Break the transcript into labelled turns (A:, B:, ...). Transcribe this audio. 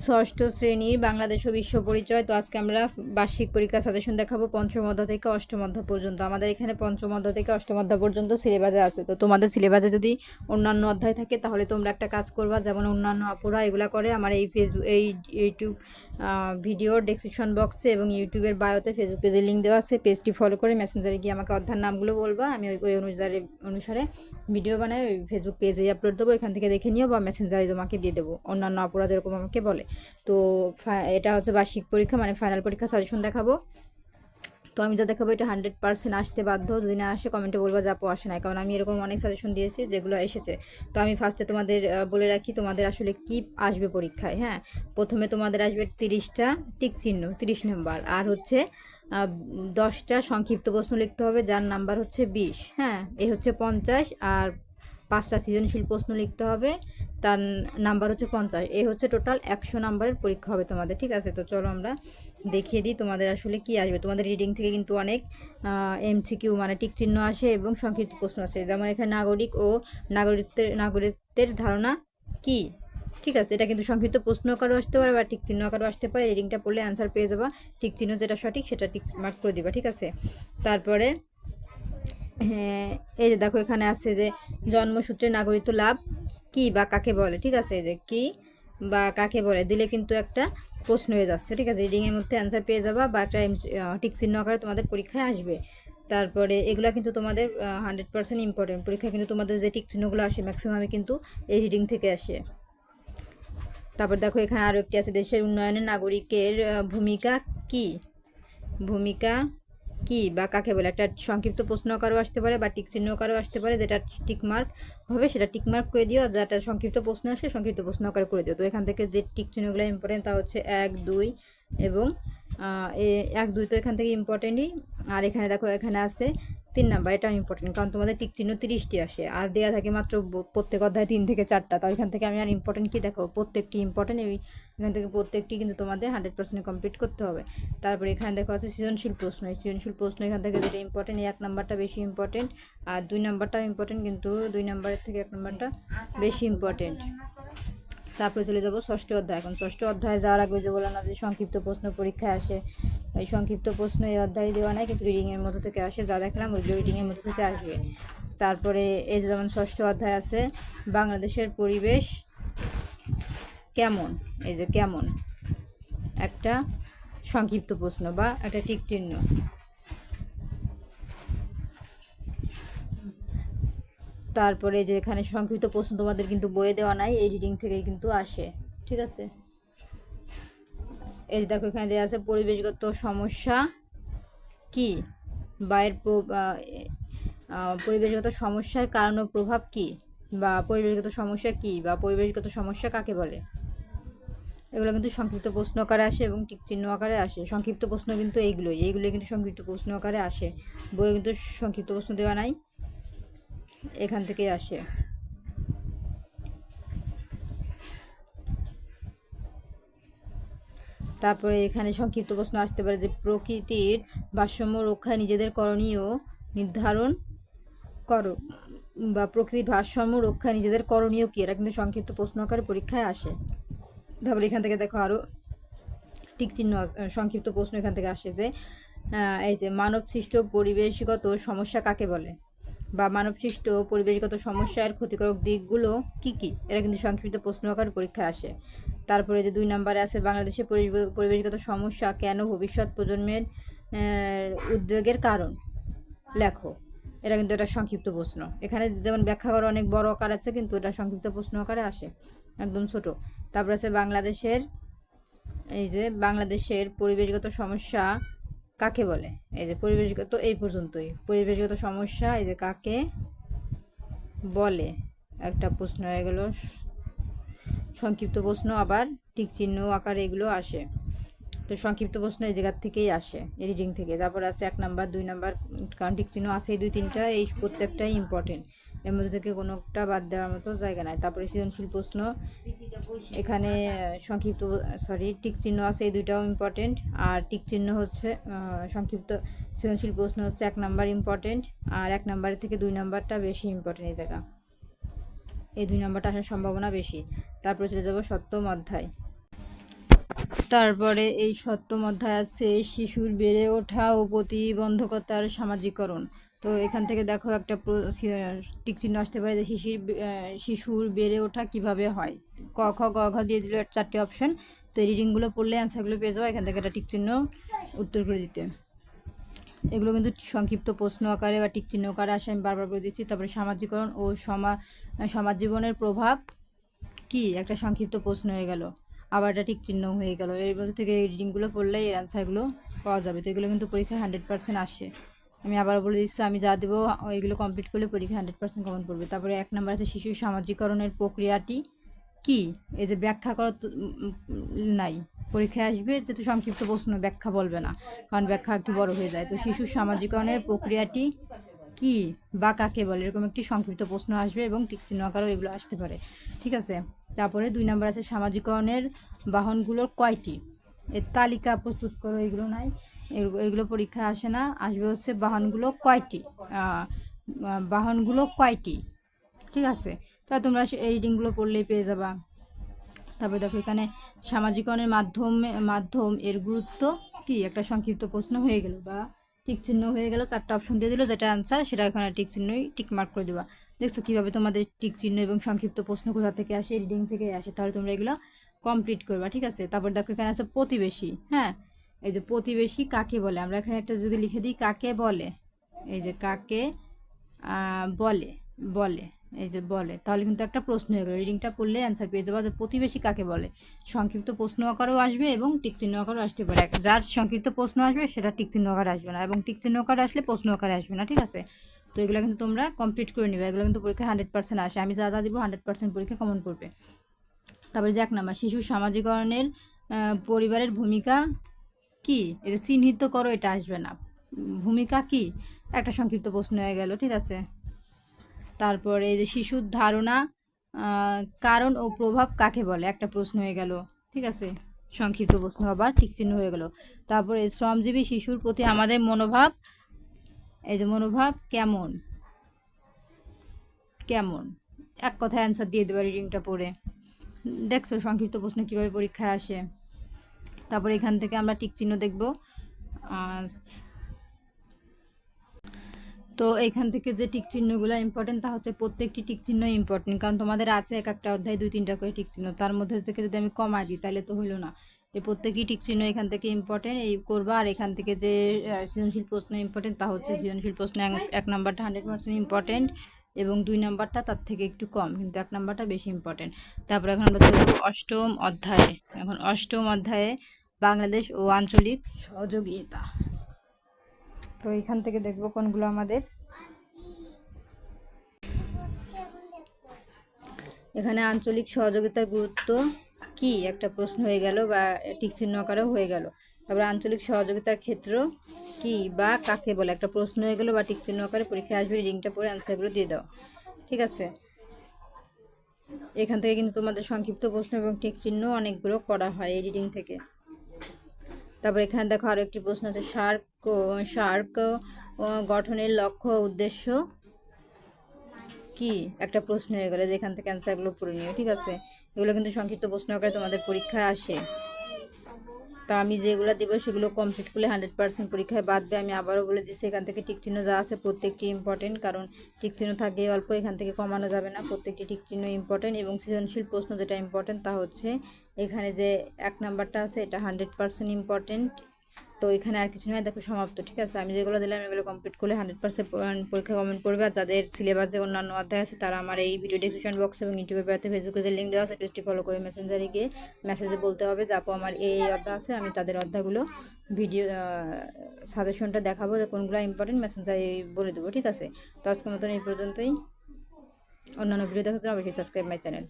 A: ষষ্ঠ শ্রেণির বাংলাদেশ ও বিশ্ব পরিচয়। তো আজকে আমরা বার্ষিক পরীক্ষা সাজেশন দেখাবো পঞ্চম অধ্যায় থেকে অষ্টম অধ্যায় পর্যন্ত। আমাদের এখানে পঞ্চম অধ্যায় থেকে অষ্টম অধ্যায় পর্যন্ত সিলেবাসে আছে। তো তোমাদের সিলেবাসে যদি অন্যান্য অধ্যায় থাকে, তাহলে তোমরা একটা কাজ করবা, যেমন অন্যান্য আপুরা এগুলো করে আমার এই ফেসবুক এই ইউটিউব ভিডিওর ডেসক্রিপশন বক্সে এবং ইউটিউবের বায়োতে ফেসবুক পেজে লিঙ্ক দেওয়া আছে। পেজটি ফলো করে মেসেঞ্জারে গিয়ে আমাকে অধ্যায়ের নামগুলো বলবা। আমি ওই অনুসারে অনুসারে ভিডিও বানাই ফেসবুক পেজে আপলোড দেবো। এখান থেকে দেখে নিও বা মেসেঞ্জারে তোমাকে দিয়ে দেবো। অন্যান্য আপুরা যেরকম আমাকে বলে। তো ফা- এটা হচ্ছে বার্ষিক পরীক্ষা মানে ফাইনাল পরীক্ষা সাজেশন দেখাবো। তো আমি যা দেখাবো এটা হান্ড্রেড পার্সেন্ট আসতে বাধ্য। যদি না আসে কমেন্টে বলব যে আপু আসে না কারণ আমি এরকম অনেক সাজেশন দিয়েছি যেগুলো এসেছে। তো আমি ফার্স্টে তোমাদের বলে রাখি তোমাদের আসলে কি আসবে পরীক্ষায় হ্যাঁ? প্রথমে তোমাদের আসবে তিরিশটা টিক চিহ্ন, তিরিশ নাম্বার। আর হচ্ছে দশটা সংক্ষিপ্ত প্রশ্ন লিখতে হবে, যার নাম্বার হচ্ছে বিশ হ্যাঁ? এ হচ্ছে পঞ্চাশ আর পাঁচটা সৃজনশীল প্রশ্ন লিখতে হবে, তার নাম্বার হচ্ছে পঞ্চাশ। এ হচ্ছে টোটাল একশো নাম্বারের পরীক্ষা হবে তোমাদের, ঠিক আছে? তো চলো আমরা দেখিয়ে দিই তোমাদের আসলে কি আসবে। তোমাদের রিডিং থেকে কিন্তু অনেক এমসিকিউ মানে টিক চিহ্ন আসে এবং সংক্ষিপ্ত প্রশ্ন আসে। যেমন এখানে নাগরিক ও নাগরিকত্বের নাগরিকত্বের ধারণা কি? ঠিক আছে, এটা কিন্তু সংক্ষিপ্ত প্রশ্ন আকারও আসতে পারে বা টিক চিহ্ন আকারও আসতে পারে। রিডিংটা পড়লে অ্যান্সার পেয়ে যাবা। টিক চিহ্ন যেটা সঠিক সেটা টিক মার্ক করে দিবা, ঠিক আছে? তারপরে এই যে দেখো এখানে আছে যে জন্মসূত্রে নাগরিকত্ব লাভ কি বা কাকে বলে, ঠিক আছে? এই যে কি বা কাকে বলে, দিলে কিন্তু একটা প্রশ্ন হয়ে যাচ্ছে, ঠিক আছে? রিডিং এর মধ্যে অ্যান্সার পেয়ে যাবা বা একটা টিক চিহ্ন আকারে তোমাদের পরীক্ষায় আসবে। তারপরে এগুলা কিন্তু তোমাদের হান্ড্রেড পার্সেন্ট ইম্পর্টেন্ট পরীক্ষায় কিন্তু তোমাদের যে টিক চিহ্নগুলো আসে ম্যাক্সিমামই কিন্তু এই রিডিং থেকে আসে। তারপর দেখো এখানে আরও একটি আছে, দেশের উন্নয়নে নাগরিকের ভূমিকা কি? ভূমিকা কি বা কাকে বলে? একটা সংক্ষিপ্ত প্রশ্ন আকারও আসতে পারে বা টিক চিহ্ন আকারও আসতে পারে যেটা টিকমার্ক হবে সেটা টিকমার্ক করে দিও। যেটা সংক্ষিপ্ত প্রশ্ন আসে, সংক্ষিপ্ত প্রশ্ন আকারে করে দিও। তো এখান থেকে যে টিক চিহ্নগুলো ইম্পর্টেন্ট তা হচ্ছে এক, দুই এবং এক, দুই তো এখান থেকে ইম্পর্টেন্টই আর এখানে দেখো, এখানে আছে তিন নাম্বার, এটাও ইম্পর্টেন্ট কারণ তোমাদের টিক চিহ্ন তিরিশটি আসে। আর দেওয়া থাকে মাত্র প্রত্যেক অধ্যায় তিন থেকে চারটা। তো এখান থেকে আমি আর ইম্পর্টেন্ট কি দেখো? প্রত্যেকটি ইম্পর্টেন্ট এই এখান থেকে প্রত্যেকটি কিন্তু তোমাদের হান্ড্রেড পার্সেন্ট কমপ্লিট করতে হবে। তারপরে এখানে দেখো আছে সৃজনশীল প্রশ্ন। এই সৃজনশীল প্রশ্ন এখান থেকে যেটা ইম্পর্টেন্ট এক নাম্বারটা বেশি ইম্পর্টেন্ট আর দুই নাম্বারটাও ইম্পর্টেন্ট কিন্তু দুই নাম্বারের থেকে এক নাম্বারটা বেশি ইম্পর্টেন্ট তারপরে চলে যাব ষষ্ঠ অধ্যায়। এখন ষষ্ঠ অধ্যায়ে যাওয়ার আগে যে বললাম না যে সংক্ষিপ্ত প্রশ্ন পরীক্ষায় আসে। এই সংক্ষিপ্ত প্রশ্ন এই অধ্যায়ে দেওয়া নাই কিন্তু রিডিংয়ের মধ্যে থেকে আসে, যা দেখলাম ওইগুলো রিডিংয়ের মধ্যে থেকে আসবে। তারপরে এই যেমন ষষ্ঠ অধ্যায় আছে, বাংলাদেশের পরিবেশ কেমন? এই যে কেমন? একটা সংক্ষিপ্ত প্রশ্ন বা একটা টিক চিহ্ন। তারপরে যে এখানে সংক্ষিপ্ত প্রশ্ন তোমাদের কিন্তু বইয়ে দেওয়া নাই এই রিডিং থেকেই কিন্তু আসে, ঠিক আছে? এই দেখো এখানে দেওয়া আছে, পরিবেশগত সমস্যা কি? বা পরিবেশগত সমস্যার কারণ ও প্রভাব কি? বা, পরিবেশগত সমস্যা কি? বা, পরিবেশগত সমস্যা কাকে বলে? এগুলো কিন্তু সংক্ষিপ্ত প্রশ্ন আকারে আসে এবং চিহ্ন আকারে আসে। সংক্ষিপ্ত প্রশ্ন কিন্তু এইগুলোই। এইগুলো কিন্তু সংক্ষিপ্ত প্রশ্ন আকারে আসে। বইয়ে কিন্তু সংক্ষিপ্ত প্রশ্ন দেওয়া নাই। এখান থেকেই আসে। তারপরে এখানে সংক্ষিপ্ত প্রশ্ন আসতে পারে যে, প্রকৃতির ভারসাম্য রক্ষায় নিজেদের করণীয় নির্ধারণ করো বা প্রকৃতির ভারসাম্য রক্ষায় নিজেদের করণীয় কি? এটা কিন্তু সংক্ষিপ্ত প্রশ্ন আকারে পরীক্ষায় আসে। তারপরে এখান থেকে দেখো আরও টিক চিহ্ন সংক্ষিপ্ত প্রশ্ন এখান থেকে আসে যে এই যে মানব সৃষ্ট পরিবেশগত সমস্যা কাকে বলে? বা মানব সৃষ্ট পরিবেশগত সমস্যার ক্ষতিকারক দিকগুলো কি কি? এরা কিন্তু সংক্ষিপ্ত প্রশ্ন আকার পরীক্ষায় আসে। তারপরে যে দুই নম্বরে আছে, বাংলাদেশের পরিবে- পরিবেশগত সমস্যা কেন ভবিষ্যৎ প্রজন্মের উদ্বেগের কারণ? লেখো। এটা কিন্তু এটা সংক্ষিপ্ত প্রশ্ন। এখানে যেমন ব্যাখ্যা করা অনেক বড় আকার আছে, কিন্তু এটা সংক্ষিপ্ত প্রশ্ন আকারে আসে। একদম ছোট। তারপর আছে বাংলাদেশের, এই যে বাংলাদেশের পরিবেশগত সমস্যা কাকে বলে? এই যে পরিবেশগত, এই পর্যন্তই। পরিবেশগত সমস্যা, এই যে কাকে বলে? একটা প্রশ্ন হয়ে গেল। সংক্ষিপ্ত প্রশ্ন, আবার টিক চিহ্ন আকারে এগুলো আসে। তো সংক্ষিপ্ত প্রশ্ন এই জায়গার থেকেই আসে রিডিং থেকে। তারপর আছে এক নাম্বার, দুই নাম্বার, কারণ টিক চিহ্ন আছে এই দুই তিনটা, এই প্রত্যেকটাই ইম্পর্টেন্ট এর মধ্যে থেকে কোনোটা বাদ দেওয়ার মতো জায়গা নাই। তারপরে সৃজনশীল প্রশ্ন, এখানে সংক্ষিপ্ত সরি টিক চিহ্ন আছে, এই দুইটাও ইম্পর্টেন্ট আর টিক চিহ্ন হচ্ছে সংক্ষিপ্ত সৃজনশীল প্রশ্ন হচ্ছে এক নাম্বার ইম্পর্টেন্ট আর এক নাম্বারের থেকে দুই নাম্বারটা বেশি ইম্পর্টেন্ট এই জায়গা। এই দুই নাম্বারটা আসার সম্ভাবনা বেশি। তারপরে চলে যাব সপ্তম অধ্যায়। তারপরে এই সপ্তম অধ্যায় আছে, শিশুর বেড়ে ওঠা ও প্রতিবন্ধকতার সামাজিকরণ। তো এখান থেকে দেখো একটা চিহ্ন আসতে পারে যে শিশির শিশুর বেড়ে ওঠা কীভাবে হয়। ক, খ, গ, ঘ দিয়ে দিল চারটি অপশন তো রিডিংগুলো পড়লে অ্যান্সারগুলো পেয়ে যাব এখান থেকে একটা চিহ্ন উত্তর করে দিতে। এগুলো কিন্তু সংক্ষিপ্ত প্রশ্ন আকারে বা চিহ্ন আকারে আসে, আমি বারবার বলে দিচ্ছি। তারপরে সামাজিকরণ ও সমা সমাজ জীবনের প্রভাব কি? একটা সংক্ষিপ্ত প্রশ্ন হয়ে গেল। আবার টিক চিহ্ন হয়ে গেল। এর মধ্যে থেকে এই রিডিংগুলো পড়লে এই অ্যান্সারগুলো পাওয়া যাবে। তো এগুলো কিন্তু পরীক্ষায় হান্ড্রেড পার্সেন্ট আসে। আমি আবার বলে দিচ্ছি আমি যা দেবো ওইগুলো কমপ্লিট করলে পরীক্ষা হান্ড্রেড পার্সেন্ট কমন পড়বে তারপরে এক নম্বর আছে শিশু সামাজিকরণের প্রক্রিয়াটি কি? এই যে ব্যাখ্যা করার তো, নাই। পরীক্ষায় আসবে যেহেতু সংক্ষিপ্ত প্রশ্ন ব্যাখ্যা বলবে না কারণ ব্যাখ্যা একটু বড় হয়ে যায়। তো শিশু সামাজিকরণের প্রক্রিয়াটি কি? বা কাকে বলে? এরকম একটি সংক্ষিপ্ত প্রশ্ন আসবে এবং টিক চিহ্ন আকারও এগুলো আসতে পারে। ঠিক আছে? তারপরে দুই নম্বর আছে সামাজিকরণের বাহনগুলোর কয়টি? এর তালিকা প্রস্তুত করো এগুলো নাই। এগুলো- পরীক্ষায় আসে না। আসবে হচ্ছে বাহনগুলো কয়টি? বাহনগুলো কয়টি? ঠিক আছে? তা তোমরা সে- রিডিংগুলো পড়লেই পেয়ে যাবা। তারপরে দেখো এখানে সামাজিকরণের মাধ্যমে, মাধ্যম এর গুরুত্ব কি? একটা সংক্ষিপ্ত প্রশ্ন হয়ে গেল বা টিক চিহ্ন হয়ে গেল, চারটা অপশন দিয়ে দিল, যেটা অ্যান্সার সেটা এখানে টিক চিহ্নই টিক মার্ক করে দেবা। দেখছ কীভাবে তোমাদের টিক চিহ্ন এবং সংক্ষিপ্ত প্রশ্ন কোথা থেকে আসে রিডিং থেকে আসে, তাহলে তোমরা এগুলো কমপ্লিট করবা, ঠিক আছে? তারপর দেখো এখানে আছে প্রতিবেশী হ্যাঁ? এই যে প্রতিবেশী কাকে বলে? আমরা এখানে একটা যদি লিখে দিই, কাকে বলে? এই যে কাকে বলে বলে, এই যে বলে। তাহলে কিন্তু একটা প্রশ্ন হয়ে গেল। রিডিংটা পড়লে অ্যান্সার পেয়ে যাব। যে প্রতিবেশী কাকে বলে? সংক্ষিপ্ত প্রশ্ন আকারও আসবে এবং টিক চিহ্ন আকারেও আসতে পারে। যার সংক্ষিপ্ত প্রশ্ন আসবে, সেটা টিক চিহ্ন আকারে আসবে না এবং টিক চিহ্ন আকারে আসলে প্রশ্ন আকারে আসবে না, ঠিক আছে? তো এগুলো কিন্তু তোমরা কমপ্লিট করে নিবে। এগুলো কিন্তু পরীক্ষা হান্ড্রেড পার্সেন্ট আসে। আমি যা যা দিব হান্ড্রেড পার্সেন্ট পরীক্ষা কমন পড়বে তারপরে যে এক নাম্বার, শিশু সামাজিকরণের পরিবারের ভূমিকা কি? এটা চিহ্নিত করো, এটা আসবে না। ভূমিকা কি? একটা সংক্ষিপ্ত প্রশ্ন হয়ে গেল, ঠিক আছে? তারপরে এই যে শিশুর ধারণা কারণ ও প্রভাব কাকে বলে? একটা প্রশ্ন হয়ে গেল, ঠিক আছে? সংক্ষিপ্ত প্রশ্ন আবার ঠিক চিহ্ন হয়ে গেল। তারপরে শ্রমজীবী শিশুর প্রতি আমাদের মনোভাব, এই যে মনোভাব কেমন? কেমন? এক কথায় অ্যান্সার দিয়ে দেবে রিডিংটা পড়ে। দেখছ সংক্ষিপ্ত প্রশ্ন কীভাবে পরীক্ষায় আসে? তারপরে এখান থেকে আমরা টিক চিহ্ন দেখব। তো এখান থেকে যে টিক চিহ্নগুলো ইম্পর্টেন্ট তা হচ্ছে প্রত্যেকটি টিক চিহ্ন ইম্পর্টেন্ট কারণ তোমাদের আছে এক একটা অধ্যায়, দুই, তিনটা করে টিক চিহ্ন। তার মধ্যে থেকে যদি আমি কমাই দিই, তাহলে তো হইল না। এই প্রত্যেকটি টিক চিহ্ন এখান থেকে ইম্পর্টেন্ট এই করবা। আর এখান থেকে যে সৃজনশীল প্রশ্ন ইম্পর্টেন্ট তা হচ্ছে সৃজনশীল প্রশ্ন এক- নাম্বারটা হান্ড্রেড পার্সেন্ট ইম্পর্টেন্ট এবং দুই নাম্বারটা তার থেকে একটু কম, কিন্তু এক নাম্বারটা বেশি ইম্পর্টেন্ট তারপরে এখন আমরা অষ্টম অধ্যায়ে। এখন অষ্টম অধ্যায়ে বাংলাদেশ ও আঞ্চলিক সহযোগিতা। তো এখান থেকে দেখব কোনগুলো আমাদের। এখানে আঞ্চলিক সহযোগিতার গুরুত্ব কি? একটা প্রশ্ন হয়ে গেল বা টিক চিহ্ন আকারেও হয়ে গেল। তারপরে আঞ্চলিক সহযোগিতার ক্ষেত্র কি বা কাকে বলে? একটা প্রশ্ন হয়ে গেল বা টিক চিহ্ন আকারে পরীক্ষায় আসবে রিডিংটা পরে অ্যান্সারগুলো দিয়ে দাও। ঠিক আছে? এখান থেকে কিন্তু তোমাদের সংক্ষিপ্ত প্রশ্ন এবং টিক চিহ্ন অনেকগুলো করা হয় এই রিডিং থেকে। তারপর এখানে দেখো আরও একটি প্রশ্ন আছে, সার্ক সার্ক গঠনের লক্ষ্য উদ্দেশ্য কি? একটা প্রশ্ন হয়ে গেলে যেখান থেকে অ্যান্সারগুলো পড়ে নিও, ঠিক আছে? এগুলো কিন্তু সংক্ষিপ্ত প্রশ্ন আকারে তোমাদের পরীক্ষায় আসে। তা আমি যেগুলো দিব সেগুলো কমপ্লিট করলে হান্ড্রেড পার্সেন্ট পরীক্ষায় বাদবে, আমি আবারও বলে দিচ্ছি, এখান থেকে টিক চিহ্ন যা আছে প্রত্যেকটি ইম্পর্টেন্ট কারণ টিক চিহ্ন থাকে অল্প এখান থেকে কমানো যাবে না, প্রত্যেকটি টিক চিহ্ন ইম্পর্টেন্ট এবং সৃজনশীল প্রশ্ন যেটা ইম্পর্টেন্ট তা হচ্ছে এখানে যে এক নাম্বারটা আছে, এটা হান্ড্রেড পার্সেন্ট ইম্পর্টেন্ট তো এখানে আর কিছু নয়, দেখো সমাপ্ত, ঠিক আছে? আমি যেগুলো দিলাম, এগুলো কমপ্লিট করলে হান্ড্রেড পার্সেন্ট পরীক্ষা কমেন্ট করবে আর যাদের সিলেবাসে অন্যান্য অধ্যায় আছে, তারা আমার এই ভিডিও ডিসক্রিপশন বক্স এবং ইউটিউবে পেতে ফেসবুকে যে লিঙ্ক দেওয়া আছে পেজটি ফলো করে মেসেঞ্জারে গিয়ে মেসেজে বলতে হবে যে, আপু, আমার এই অধ্যায় আছে, আমি তাদের অধ্যায়গুলো ভিডিও সাজেশনটা দেখাবো যে কোনগুলো ইম্পর্টেন্ট মেসেঞ্জারে বলে দেবো, ঠিক আছে? তো আজকের মতন এই পর্যন্তই। অন্যান্য ভিডিও দেখার জন্য অবশ্যই সাবস্ক্রাইব মাই চ্যানেল